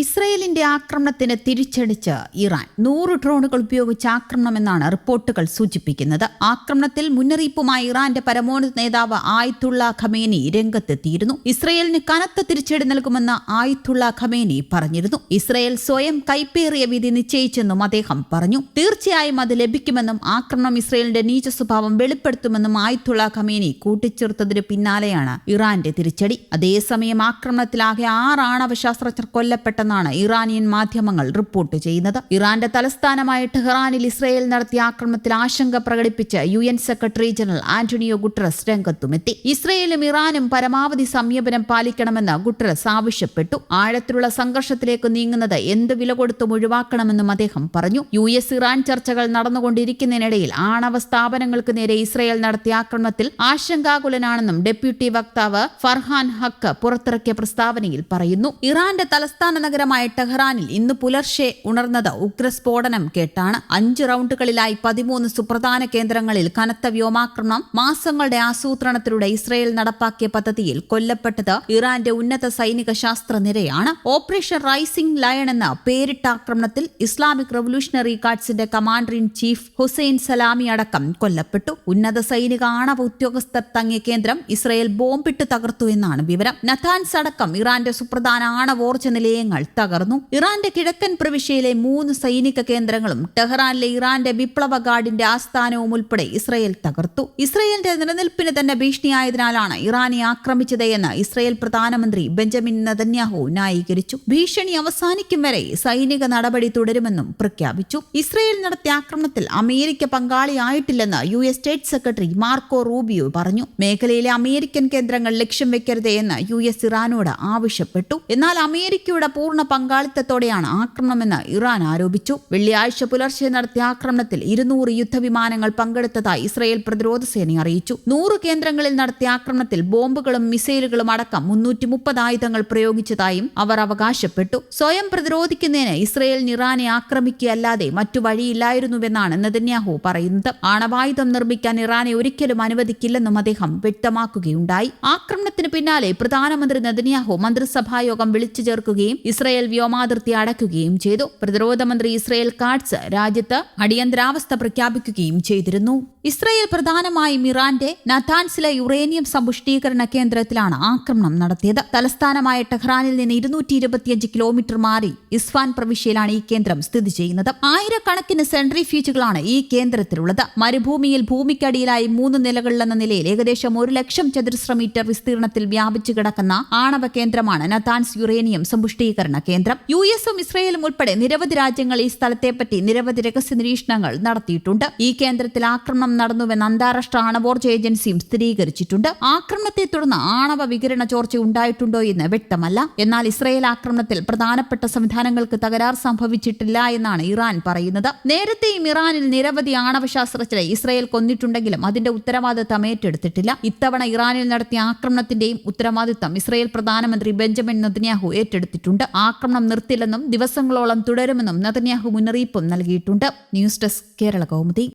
ഇസ്രയേലിന്റെ ആക്രമണത്തിന് തിരിച്ചടിച്ച് ഇറാൻ നൂറ് ഡ്രോണുകൾ ഉപയോഗിച്ച് ആക്രമണമെന്നാണ് റിപ്പോർട്ടുകൾ സൂചിപ്പിക്കുന്നത്. ആക്രമണത്തിൽ മുന്നറിയിപ്പുമായി ഇറാന്റെ പരമോന്നത നേതാവ് ആയിത്തുള്ള ഖമേനി രംഗത്തെത്തിയിരുന്നു. ഇസ്രയേലിന് കനത്ത തിരിച്ചടി നൽകുമെന്ന് ആയിത്തുള്ള ഖമേനി പറഞ്ഞിരുന്നു. ഇസ്രയേൽ സ്വയം കൈപ്പേറിയ വിധി നിശ്ചയിച്ചെന്നും അദ്ദേഹം പറഞ്ഞു. തീർച്ചയായും അത് ലഭിക്കുമെന്നും ആക്രമണം ഇസ്രയേലിന്റെ നീച സ്വഭാവം വെളിപ്പെടുത്തുമെന്നും ആയിത്തുള്ള ഖമേനി കൂട്ടിച്ചേർത്തതിന് പിന്നാലെയാണ് ഇറാന്റെ തിരിച്ചടി. അതേസമയം ആക്രമണത്തിലാകെ ആറ് ആണവ ശാസ്ത്രജ്ഞർ കൊല്ലപ്പെട്ടെന്നാണ് ഇറാനിയൻ മാധ്യമങ്ങൾ റിപ്പോർട്ട് ചെയ്യുന്നത്. ഇറാന്റെ തലസ്ഥാനമായ ടെഹ്റാനിൽ ഇസ്രയേൽ നടത്തിയ ആക്രമണത്തിൽ ആശങ്ക പ്രകടിപ്പിച്ച് U N secretary general Antonio Guterres രംഗത്തുമെത്തി. ഇസ്രയേലും ഇറാനും പരമാവധി സംയമനം പാലിക്കണമെന്ന് ഗുട്ടറസ് ആവശ്യപ്പെട്ടു. ആഴത്തിലുള്ള സംഘർഷത്തിലേക്ക് നീങ്ങുന്നത് എന്ത് വില കൊടുത്തും ഒഴിവാക്കണമെന്നും അദ്ദേഹം പറഞ്ഞു. യു എസ് ഇറാൻ ചർച്ചകൾ നടന്നുകൊണ്ടിരിക്കുന്നതിനിടയിൽ ആണവ സ്ഥാപനങ്ങൾക്ക് നേരെ ഇസ്രയേൽ നടത്തിയ ആക്രമണത്തിൽ ആശങ്കാകുലനാണെന്നും ഡെപ്യൂട്ടി വക്താവ് ഫർഹാൻ ഹക്ക് പുറത്തിറക്കിയ പ്രസ്താവനയിൽ പറയുന്നു. ഇറാന്റെ തലസ്ഥാന നഗരമായ ടെഹ്റാനിൽ ഇന്ന് പുലർച്ചെ ഉണർന്നത് ഉഗ്രസ്ഫോടനം കേട്ടാണ് അഞ്ച് റൗണ്ടുകളിലായി പതിമൂന്ന് സുപ്രധാന കേന്ദ്രങ്ങളിൽ കനത്ത വ്യോമാക്രമണം മാസങ്ങളുടെ ആസൂത്രണത്തിലൂടെ ഇസ്രയേൽ നടപ്പാക്കിയ പദ്ധതിയിൽ കൊല്ലപ്പെട്ടത് ഇറാന്റെ ഉന്നത സൈനിക ശാസ്ത്ര നിരയാണ്. ഓപ്പറേഷൻ റൈസിംഗ് ലയൺ എന്ന പേരിട്ട ആക്രമണത്തിൽ Islamic revolutionary ഗാർഡ്സിന്റെ commander in chief Hussein Salami അടക്കം കൊല്ലപ്പെട്ടു. ഉന്നത സൈനിക ആണവ ഉദ്യോഗസ്ഥർ തങ്ങിയ കേന്ദ്രം ഇസ്രയേൽ ബോംബിട്ട് തകർത്തു എന്നാണ് വിവരം. നഥാൻസ് അടക്കം ഇറാന്റെ സുപ്രധാന ആണവോർജ നിലയങ്ങൾ തകർന്നു. ഇറാന്റെ കിഴക്കൻ പ്രവിശ്യയിലെ മൂന്ന് സൈനിക കേന്ദ്രങ്ങളും ടെഹ്റാനിലെ ഇറാന്റെ വിപ്ലവ ഗാർഡിന്റെ ആസ്ഥാനവും ഉൾപ്പെടെ ഇസ്രയേൽ തകർത്തു. ഇസ്രയേലിന്റെ നിലനിൽപ്പിന് തന്നെ ഭീഷണിയായതിനാലാണ് ഇറാനെ ആക്രമിച്ചത് എന്ന് ഇസ്രയേൽ പ്രധാനമന്ത്രി ബെഞ്ചമിൻ നദന്യാഹു ന്യായീകരിച്ചു. ഭീഷണി അവസാനിക്കും വരെ സൈനിക നടപടി തുടരുമെന്നും പ്രഖ്യാപിച്ചു. ഇസ്രയേൽ നടത്തിയ ആക്രമണത്തിൽ America പങ്കാളിയായിട്ടില്ലെന്ന് U S state secretary Marco Rubio പറഞ്ഞു. മേഖലയിലെ അമേരിക്കൻ കേന്ദ്രങ്ങൾ ലക്ഷ്യം വെക്കരുത് എന്ന് യു എസ് ഇറാനോട് ആവശ്യപ്പെട്ടു. എന്നാൽ അമേരിക്കയുടെ പൂർണ പങ്കാളിത്തത്തോടെയാണ് ആക്രമണമെന്ന് ഇറാൻ ആരോപിച്ചു. വെള്ളിയാഴ്ച പുലർച്ചെ നടത്തിയ ആക്രമണത്തിൽ ഇരുന്നൂറ് യുദ്ധവിമാനങ്ങൾ പങ്കെടുത്തതായി ഇസ്രയേൽ പ്രതിരോധ സേന അറിയിച്ചു. നൂറ് കേന്ദ്രങ്ങളിൽ നടത്തിയ ആക്രമണത്തിൽ ബോംബുകളും മിസൈലുകളും അടക്കം മുന്നൂറ്റി മുപ്പത് ആയുധങ്ങൾ പ്രയോഗിച്ചതായും അവർ അവകാശപ്പെട്ടു. സ്വയം പ്രതിരോധിക്കുന്നതിന് ഇസ്രയേലിന് ഇറാനെ ആക്രമിക്കുകയല്ലാതെ മറ്റു വഴിയില്ലായിരുന്നുവെന്നാണ് നെതന്യാഹു പറയുന്നത്. ആണവായുധം നിർമ്മിക്കാൻ ഇറാനെ ഒരിക്കലും അനുവദിക്കില്ലെന്നും അദ്ദേഹം വ്യക്തമാക്കുകയുണ്ടായി. ആക്രമണത്തിന് പിന്നാലെ പ്രധാനമന്ത്രി നെതന്യാഹു മന്ത്രിസഭായോഗം വിളിച്ചു ചേർക്കുകയും ഇസ്രയേൽ വ്യോമാതിർത്തി അടയ്ക്കുകയും ചെയ്തു. പ്രതിരോധ മന്ത്രി ഇസ്രയേൽ കാട്സ് രാജ്യത്ത് അടിയന്തരാവസ്ഥ പ്രഖ്യാപിക്കുകയും ചെയ്തിരുന്നു. ഇസ്രയേൽ പ്രധാനമായും ഇറാന്റെ നഥാൻസിലെ യുറേനിയം സമ്പുഷ്ടീകരണ കേന്ദ്രത്തിലാണ് ആക്രമണം നടത്തിയത്. തലസ്ഥാനമായ ടെഹ്റാനിൽ നിന്ന് ഇരുന്നൂറ്റി ഇരുപത്തിയഞ്ച് കിലോമീറ്റർ മാറി ഇസ്ഫാൻ പ്രവിശ്യയിലാണ് ഈ കേന്ദ്രം സ്ഥിതി ചെയ്യുന്നത്. ആയിരക്കണക്കിന് സെൻട്രി സെൻട്രിഫ്യൂജുകളാണ് ഈ കേന്ദ്രത്തിലുള്ളത്. മരുഭൂമിയിൽ ഭൂമിക്കടിയിലായി മൂന്ന് നിലകളിലെന്ന നിലയിൽ ഏകദേശം ഒരു ലക്ഷം ചതുരശ്ര മീറ്റർ വിസ്തീർണത്തിൽ വ്യാപിച്ചു കിടക്കുന്ന ആണവ കേന്ദ്രമാണ് നഥാൻസ് യുറേനിയം സമ്പുഷ്ടീകരണ കേന്ദ്രം. യു എസും ഇസ്രയേലും ഉൾപ്പെടെ നിരവധി രാജ്യങ്ങൾ ഈ സ്ഥലത്തെപ്പറ്റി നിരവധി രഹസ്യ നിരീക്ഷണങ്ങൾ നടത്തിയിട്ടുണ്ട്. ഈ കേന്ദ്രത്തിൽ ആക്രമണം നടന്നുവെന്ന് അന്താരാഷ്ട്ര ആണവോർജ ഏജൻസിയും സ്ഥിരീകരിച്ചിട്ടുണ്ട്. ആക്രമണത്തെ തുടർന്ന് ആണവ വികിരണ ചോർച്ച ഉണ്ടായിട്ടുണ്ടോ എന്ന് വ്യക്തമല്ല. എന്നാൽ ഇസ്രയേൽ ആക്രമണത്തിൽ പ്രധാനപ്പെട്ട സംവിധാനങ്ങൾക്ക് തകരാർ സംഭവിച്ചിട്ടില്ല എന്നാണ് ഇറാൻ പറയുന്നത്. നേരത്തെയും ഇറാനിൽ നിരവധി ആണവ ശാസ്ത്രജ്ഞരെ ഇസ്രയേൽ കൊന്നിട്ടുണ്ടെങ്കിലും അതിന്റെ ഉത്തരവാദിത്തം ഏറ്റെടുത്തിട്ടില്ല. ഇത്തവണ ഇറാനിൽ നടത്തിയ ആക്രമണത്തിന്റെയും ഉത്തരവാദിത്തം ഇസ്രയേൽ പ്രധാനമന്ത്രി ബെഞ്ചമിൻ നെതന്യാഹു ഏറ്റെടുത്തിട്ടുണ്ട്. ആക്രമണം നിർത്തില്ലെന്നും ദിവസങ്ങളോളം തുടരുമെന്നും നെതന്യാഹു മുന്നറിയിപ്പും നൽകിയിട്ടുണ്ട്. News desk Kerala Kaumudi.